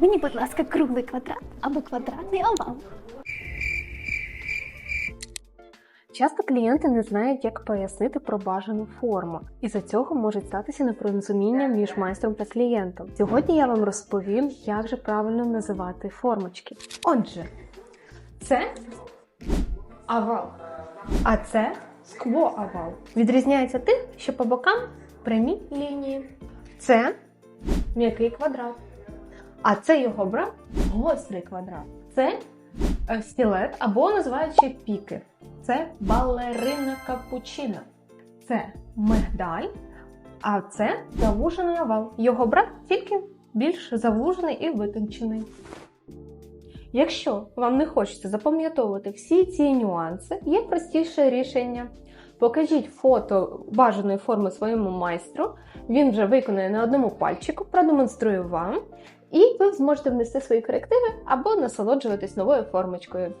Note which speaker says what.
Speaker 1: Мені, будь ласка, круглий квадрат або квадратний овал.
Speaker 2: Часто клієнти не знають, як пояснити про бажану форму, і за цього може статися непорозуміння між майстром та клієнтом. Сьогодні я вам розповім, як же правильно називати формочки. Отже, це овал, а це скво-овал. Відрізняється тим, що по бокам прямі лінії. Це м'який квадрат, а це його брат гострий квадрат. Це е, стілет або називають ще піки. Це балерина капучина. Це мигдаль, а це завужений овал. Його брат тільки більш завужений і витончений. Якщо вам не хочеться запам'ятовувати всі ці нюанси, є простіше рішення. Покажіть фото бажаної форми своєму майстру, він вже виконає на одному пальчику, продемонструє вам, і ви зможете внести свої корективи або насолоджуватись новою формочкою.